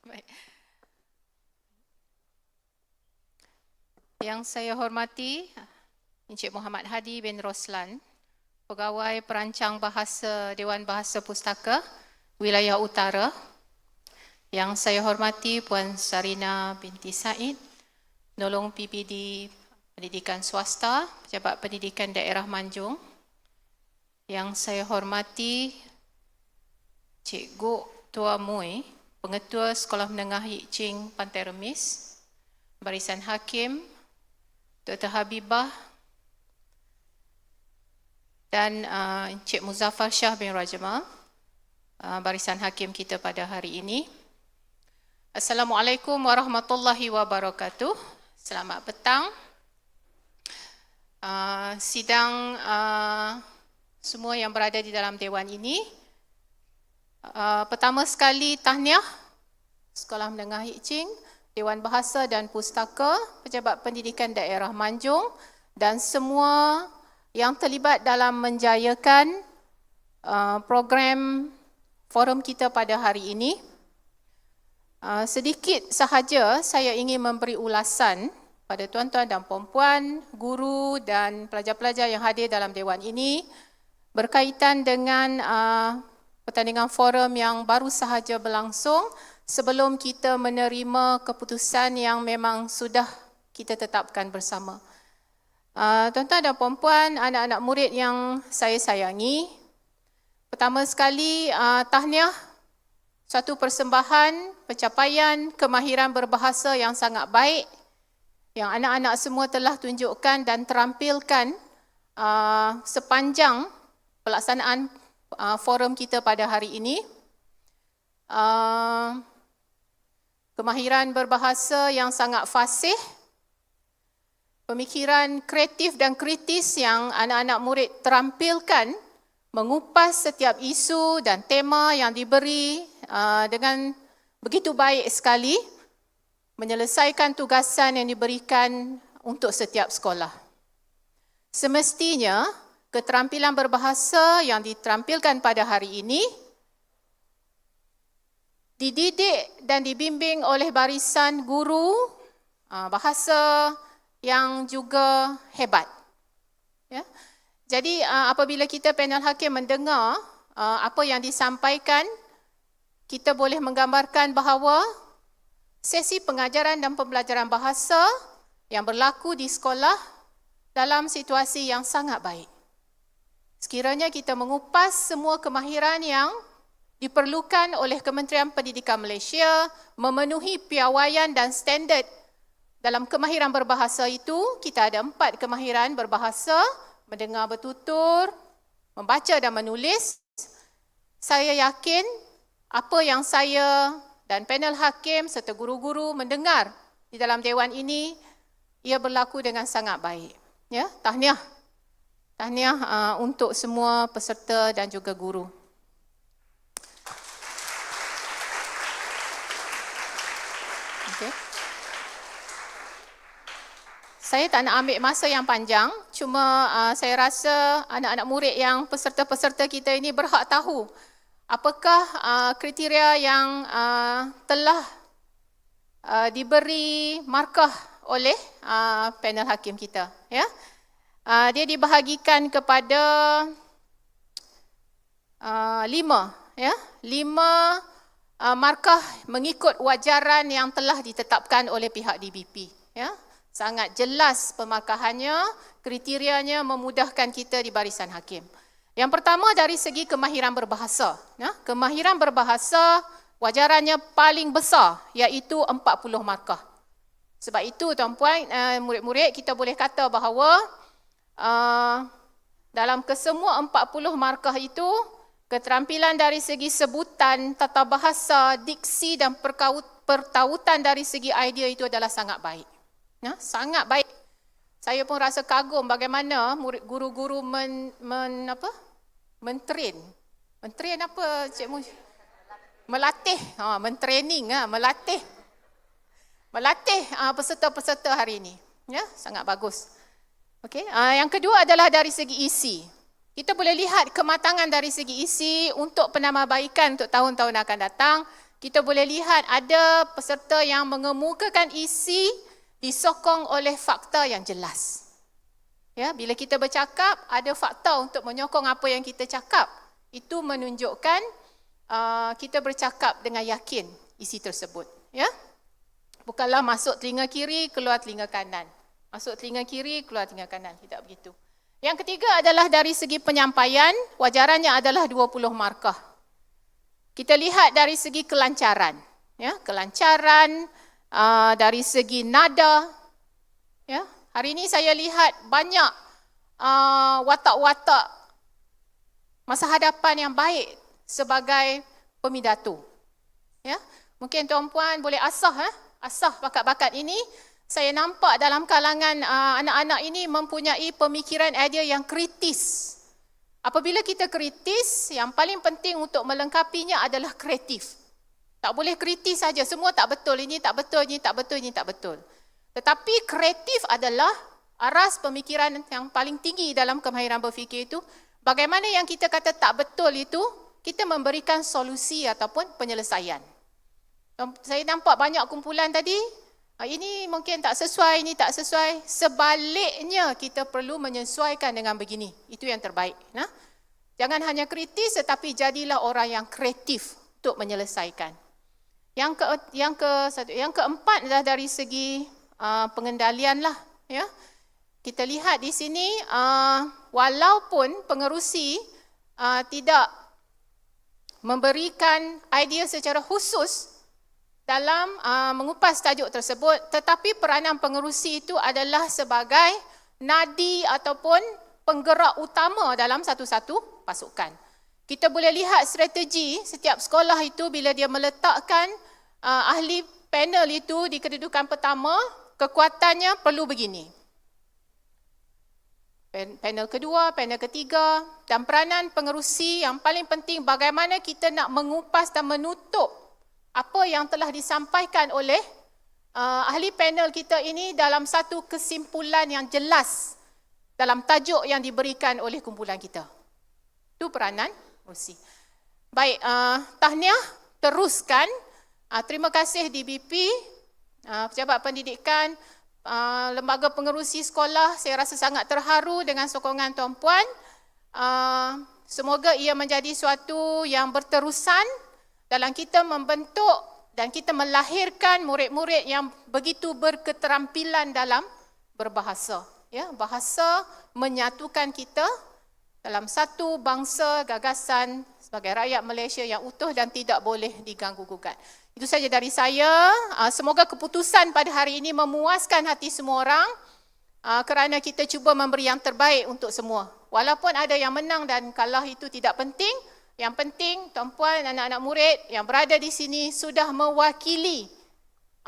Baik. Yang saya hormati Encik Muhammad Hadi bin Roslan, Pegawai Perancang Bahasa Dewan Bahasa Pustaka Wilayah Utara. Yang saya hormati Puan Sarina binti Said, Nolong PPD Pendidikan Swasta, Pejabat Pendidikan Daerah Manjung. Yang saya hormati Cikgu Tua Mui, Pengetua Sekolah Menengah Yik Ching Pantai Remis, Barisan Hakim, Dr. Habibah dan uh, Encik Muzaffar Shah bin Rajma, uh, Barisan Hakim kita pada hari ini. Assalamualaikum warahmatullahi wabarakatuh. Selamat petang. Uh, sidang uh, semua yang berada di dalam dewan ini. Uh, pertama sekali tahniah Sekolah Menengah Hik Ching, Dewan Bahasa dan Pustaka, Pejabat Pendidikan Daerah Manjung dan semua yang terlibat dalam menjayakan uh, program forum kita pada hari ini. Uh, sedikit sahaja saya ingin memberi ulasan pada tuan-tuan dan puan-puan, guru dan pelajar-pelajar yang hadir dalam dewan ini berkaitan dengan uh, pertandingan forum yang baru sahaja berlangsung sebelum kita menerima keputusan yang memang sudah kita tetapkan bersama. Uh, tuan-tuan dan puan-puan, anak-anak murid yang saya sayangi, pertama sekali uh, tahniah satu persembahan, pencapaian, kemahiran berbahasa yang sangat baik yang anak-anak semua telah tunjukkan dan terampilkan uh, sepanjang pelaksanaan uh, forum kita pada hari ini. Uh, kemahiran berbahasa yang sangat fasih, pemikiran kreatif dan kritis yang anak-anak murid terampilkan mengupas setiap isu dan tema yang diberi uh, dengan begitu baik sekali menyelesaikan tugasan yang diberikan untuk setiap sekolah. Semestinya keterampilan berbahasa yang ditampilkan pada hari ini dididik dan dibimbing oleh barisan guru uh, bahasa yang juga hebat. Ya. Jadi uh, apabila kita panel hakim mendengar uh, apa yang disampaikan, kita boleh menggambarkan bahawa sesi pengajaran dan pembelajaran bahasa yang berlaku di sekolah dalam situasi yang sangat baik. Sekiranya kita mengupas semua kemahiran yang diperlukan oleh Kementerian Pendidikan Malaysia memenuhi piawaian dan standard dalam kemahiran berbahasa itu, kita ada empat kemahiran berbahasa, mendengar bertutur, membaca dan menulis, saya yakin apa yang saya dan panel hakim serta guru-guru mendengar di dalam dewan ini ia berlaku dengan sangat baik. Ya, tahniah. Tahniah uh, untuk semua peserta dan juga guru. Saya tak nak ambil masa yang panjang, cuma uh, saya rasa anak-anak murid yang peserta-peserta kita ini berhak tahu apakah uh, kriteria yang uh, telah uh, diberi markah oleh uh, panel hakim kita. Ya, uh, Dia dibahagikan kepada uh, lima, ya, lima uh, markah mengikut wajaran yang telah ditetapkan oleh pihak DBP. Ya, Sangat jelas pemarkahannya, kriterianya memudahkan kita di barisan hakim. Yang pertama dari segi kemahiran berbahasa. Ya, kemahiran berbahasa wajarannya paling besar iaitu 40 markah. Sebab itu tuan-puan, uh, murid-murid kita boleh kata bahawa uh, dalam kesemua 40 markah itu, keterampilan dari segi sebutan, tata bahasa, diksi dan pertautan dari segi idea itu adalah sangat baik. Ya, sangat baik. Saya pun rasa kagum bagaimana murid guru-guru men, men apa? Mentrain. Mentrain apa Cik Mu? Melatih, ha, mentraining, ha, melatih. Melatih ha, peserta-peserta hari ini. Ya, sangat bagus. Okey, ha, yang kedua adalah dari segi isi. Kita boleh lihat kematangan dari segi isi untuk penambahbaikan untuk tahun-tahun akan datang. kita boleh lihat ada peserta yang mengemukakan isi disokong oleh fakta yang jelas. Ya, bila kita bercakap ada fakta untuk menyokong apa yang kita cakap. Itu menunjukkan uh, kita bercakap dengan yakin isi tersebut, ya. Bukanlah masuk telinga kiri keluar telinga kanan. Masuk telinga kiri keluar telinga kanan, tidak begitu. Yang ketiga adalah dari segi penyampaian, wajarannya adalah 20 markah. Kita lihat dari segi kelancaran, ya, kelancaran uh, dari segi nada, ya. Hari ini saya lihat banyak uh, watak-watak masa hadapan yang baik sebagai pemidato. Ya, mungkin tuan-puan boleh asah, eh? asah bakat-bakat ini saya nampak dalam kalangan uh, anak-anak ini mempunyai pemikiran idea yang kritis. Apabila kita kritis, yang paling penting untuk melengkapinya adalah kreatif. Tak boleh kritis saja, semua tak betul, ini tak betul, ini tak betul, ini tak betul. Tetapi kreatif adalah aras pemikiran yang paling tinggi dalam kemahiran berfikir itu. Bagaimana yang kita kata tak betul itu, kita memberikan solusi ataupun penyelesaian. Saya nampak banyak kumpulan tadi, ini mungkin tak sesuai, ini tak sesuai. Sebaliknya kita perlu menyesuaikan dengan begini. Itu yang terbaik. Nah? Jangan hanya kritis tetapi jadilah orang yang kreatif untuk menyelesaikan. Yang ke yang ke satu yang keempat adalah dari segi uh, pengendalian lah ya. Kita lihat di sini uh, walaupun pengerusi uh, tidak memberikan idea secara khusus dalam uh, mengupas tajuk tersebut tetapi peranan pengerusi itu adalah sebagai nadi ataupun penggerak utama dalam satu-satu pasukan. Kita boleh lihat strategi setiap sekolah itu bila dia meletakkan uh, ahli panel itu di kedudukan pertama, kekuatannya perlu begini. Panel kedua, panel ketiga dan peranan pengerusi yang paling penting bagaimana kita nak mengupas dan menutup apa yang telah disampaikan oleh uh, ahli panel kita ini dalam satu kesimpulan yang jelas dalam tajuk yang diberikan oleh kumpulan kita. Itu peranan Rusi. Baik, uh, tahniah teruskan. Uh, terima kasih DBP, uh, Pejabat Pendidikan, uh, Lembaga Pengerusi Sekolah. Saya rasa sangat terharu dengan sokongan tuan-puan. Uh, semoga ia menjadi suatu yang berterusan dalam kita membentuk dan kita melahirkan murid-murid yang begitu berketerampilan dalam berbahasa. Ya, bahasa menyatukan kita dalam satu bangsa gagasan sebagai rakyat Malaysia yang utuh dan tidak boleh diganggu gugat. Itu saja dari saya. Ah, semoga keputusan pada hari ini memuaskan hati semua orang ah, kerana kita cuba memberi yang terbaik untuk semua. Walaupun ada yang menang dan kalah itu tidak penting, yang penting tuan-puan anak-anak murid yang berada di sini sudah mewakili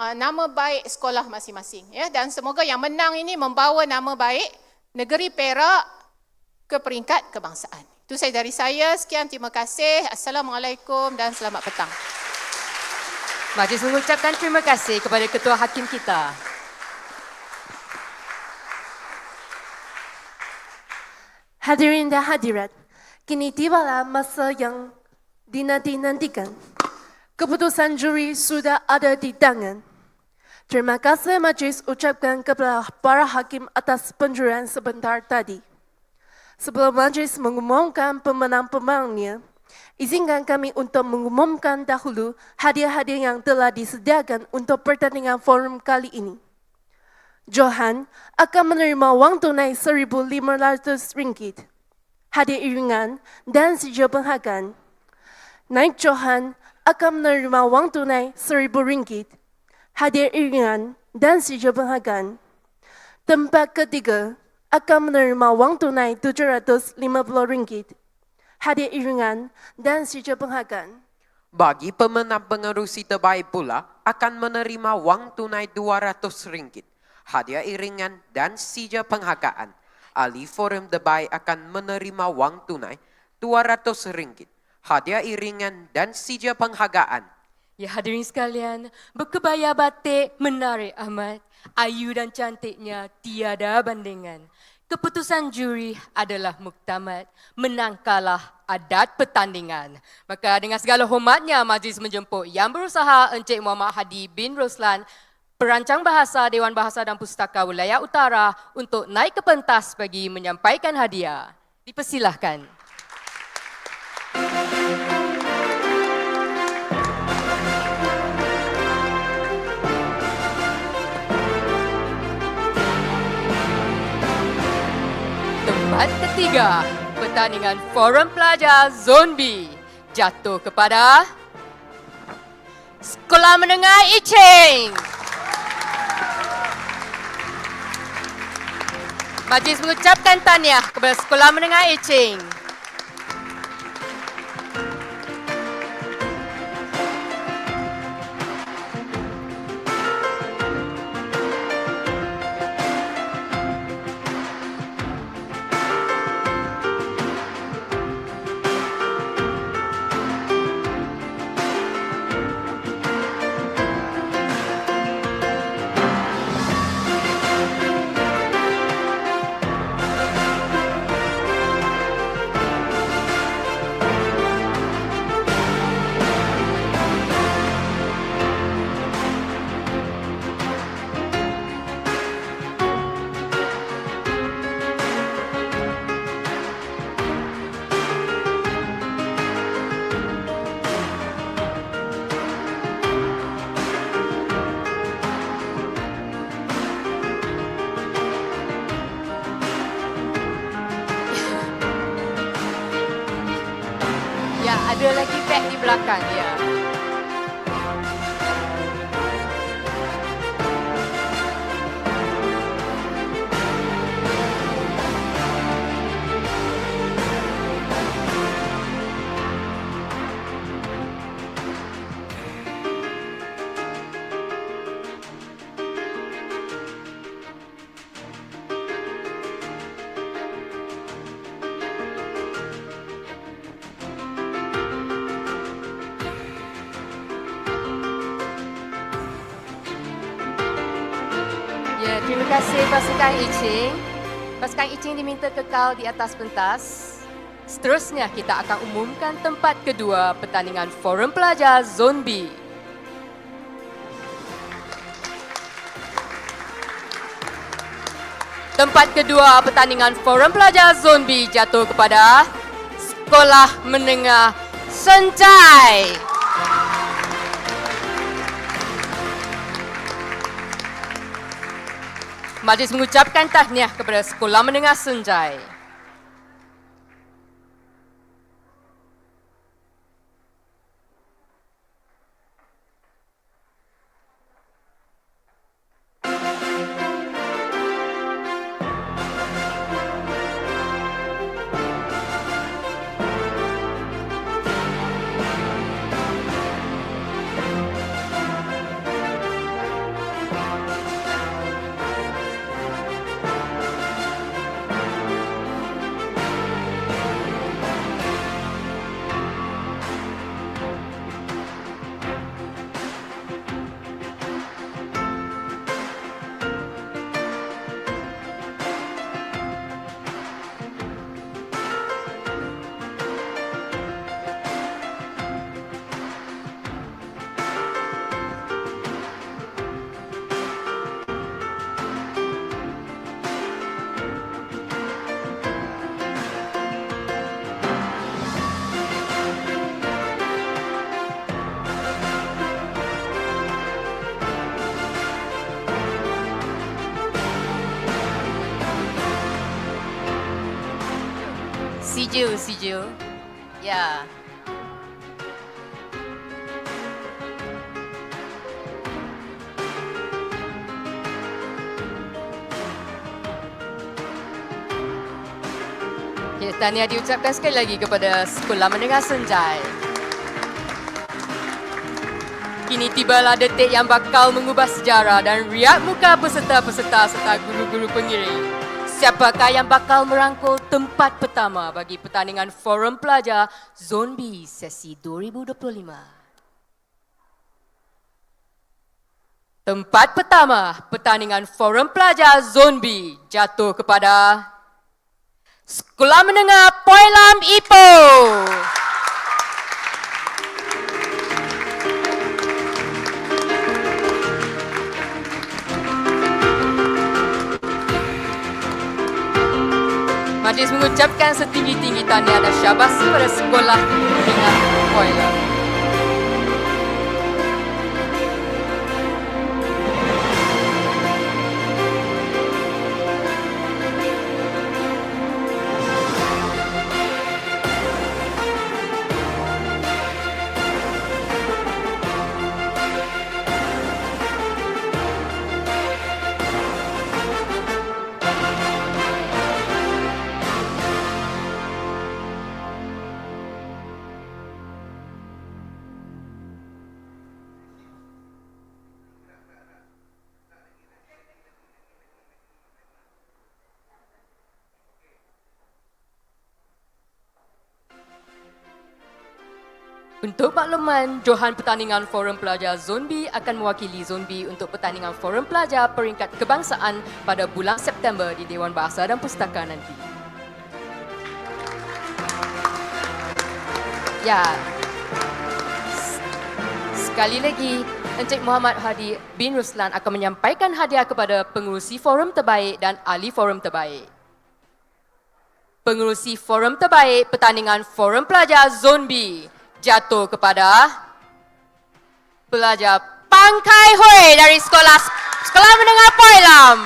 uh, nama baik sekolah masing-masing ya dan semoga yang menang ini membawa nama baik negeri Perak ke peringkat kebangsaan. Itu saya dari saya. Sekian terima kasih. Assalamualaikum dan selamat petang. Majlis mengucapkan terima kasih kepada Ketua Hakim kita. Hadirin dan hadirat, Kini tibalah masa yang dinanti-nantikan. Keputusan juri sudah ada di tangan. Terima kasih majlis ucapkan kepada para hakim atas penjurian sebentar tadi. Sebelum majlis mengumumkan pemenang-pemenangnya, izinkan kami untuk mengumumkan dahulu hadiah-hadiah yang telah disediakan untuk pertandingan forum kali ini. Johan akan menerima wang tunai RM1,500 hadiah iringan dan sijil penghargaan. Naik Johan akan menerima wang tunai seribu ringgit, hadiah iringan dan sijil penghargaan. Tempat ketiga akan menerima wang tunai tujuh ratus lima puluh ringgit, hadiah iringan dan sijil penghargaan. Bagi pemenang pengerusi terbaik pula akan menerima wang tunai RM200, hadiah iringan dan sijil penghargaan ahli forum Dubai akan menerima wang tunai RM200, hadiah iringan dan sijil penghargaan. Ya hadirin sekalian, berkebaya batik menarik amat. Ayu dan cantiknya tiada bandingan. keputusan juri adalah muktamad. Menang kalah adat pertandingan. Maka dengan segala hormatnya majlis menjemput yang berusaha Encik Muhammad Hadi bin Roslan perancang bahasa Dewan Bahasa dan Pustaka Wilayah Utara untuk naik ke pentas bagi menyampaikan hadiah. Dipersilahkan. Tempat ketiga, pertandingan Forum Pelajar Zon B jatuh kepada Sekolah Menengah Iching. Majlis mengucapkan tahniah kepada Sekolah Menengah Iching. Pasukan Iching. Pasukan Iching diminta kekal di atas pentas. Seterusnya kita akan umumkan tempat kedua pertandingan Forum Pelajar Zon B. Tempat kedua pertandingan Forum Pelajar Zon B jatuh kepada Sekolah Menengah Sencai. Majlis mengucapkan tahniah kepada Sekolah Menengah Senjai. Siju, Siju. Ya. Okay, tahniah diucapkan sekali lagi kepada Sekolah Menengah Senjai. Kini tibalah detik yang bakal mengubah sejarah dan riak muka peserta-peserta serta guru-guru pengiring. Siapakah yang bakal merangkul tempat pertama bagi pertandingan Forum Pelajar Zon B sesi 2025? Tempat pertama pertandingan Forum Pelajar Zon B jatuh kepada Sekolah Menengah Poilam Ipoh. Majlis mengucapkan setinggi-tinggi tahniah dan syabas kepada sekolah menengah Poilam. Untuk makluman, Johan Pertandingan Forum Pelajar Zon B akan mewakili Zon B untuk Pertandingan Forum Pelajar Peringkat Kebangsaan pada bulan September di Dewan Bahasa dan Pustaka nanti. Ya. Sekali lagi, Encik Muhammad Hadi bin Ruslan akan menyampaikan hadiah kepada pengurusi forum terbaik dan ahli forum terbaik. Pengurusi forum terbaik pertandingan Forum Pelajar Zon B jatuh kepada pelajar Pangkai Hui dari sekolah Sekolah Menengah Poilam.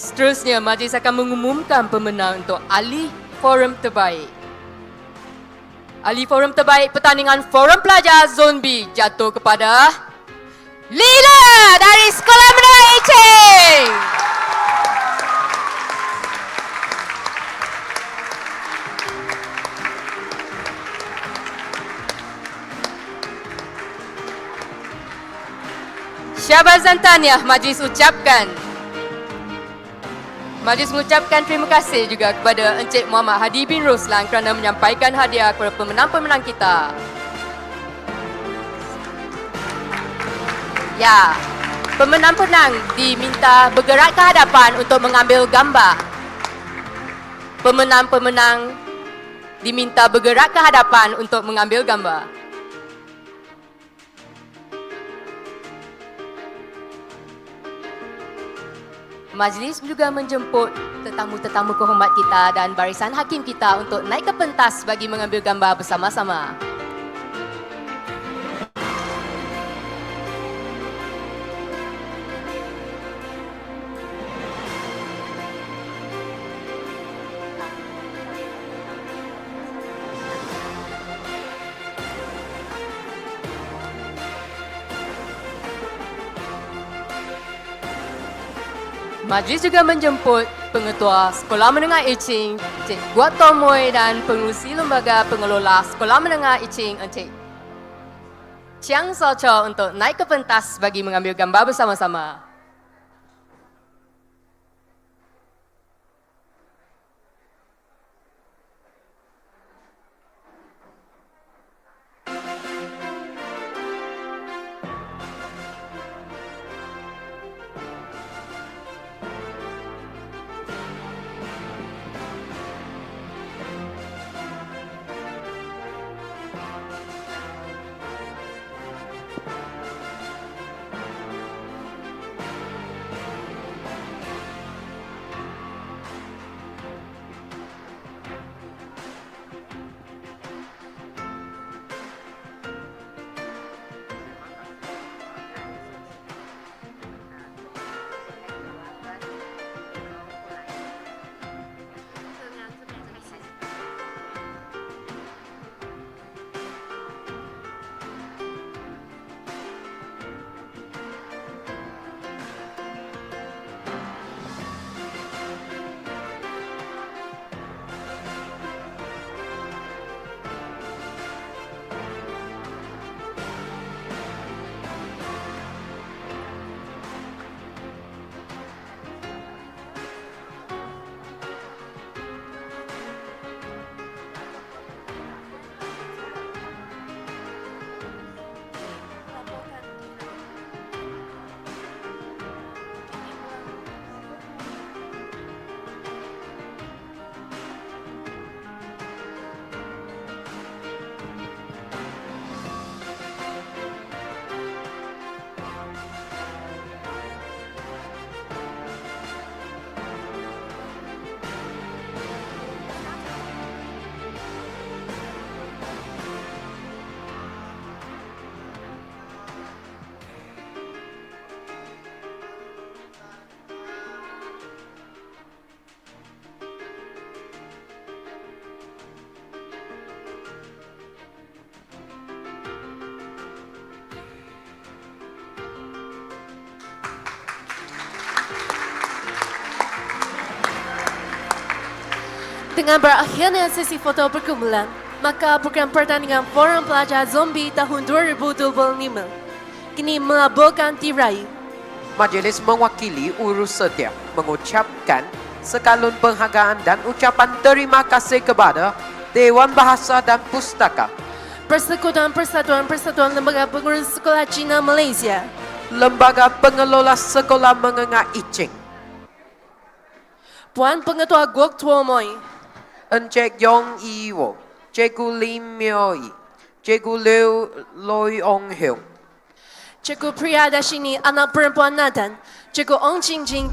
Seterusnya, majlis akan mengumumkan pemenang untuk ahli forum terbaik. Ahli forum terbaik pertandingan Forum Pelajar Zon B jatuh kepada Lila dari Sekolah Menengah Icing. Syabas dan tahniah majlis ucapkan Majlis mengucapkan terima kasih juga kepada Encik Muhammad Hadi bin Roslan kerana menyampaikan hadiah kepada pemenang-pemenang kita. Ya, pemenang-pemenang diminta bergerak ke hadapan untuk mengambil gambar. Pemenang-pemenang diminta bergerak ke hadapan untuk mengambil gambar. Majlis juga menjemput tetamu-tetamu kehormat kita dan barisan hakim kita untuk naik ke pentas bagi mengambil gambar bersama-sama. Majlis juga menjemput Pengetua Sekolah Menengah Icing, Encik Guat Tomoy dan Pengurusi Lembaga Pengelola Sekolah Menengah Icing, Encik Chiang Socho untuk naik ke pentas bagi mengambil gambar bersama-sama. Dengan berakhirnya sesi foto perkumpulan, maka program pertandingan Forum Pelajar Zombie tahun 2025 kini melaburkan tirai. Majlis mewakili urus setia mengucapkan sekalun penghargaan dan ucapan terima kasih kepada Dewan Bahasa dan Pustaka, Persekutuan Persatuan Persatuan Lembaga Pengurus Sekolah Cina Malaysia, Lembaga Pengelola Sekolah Menengah Icing, Puan Pengetua Guok Tuo 恩杰容易忘，杰古林妙意，杰古刘刘永孝，杰古 priya 达西尼，安娜布伦布纳丹，杰古王晶晶。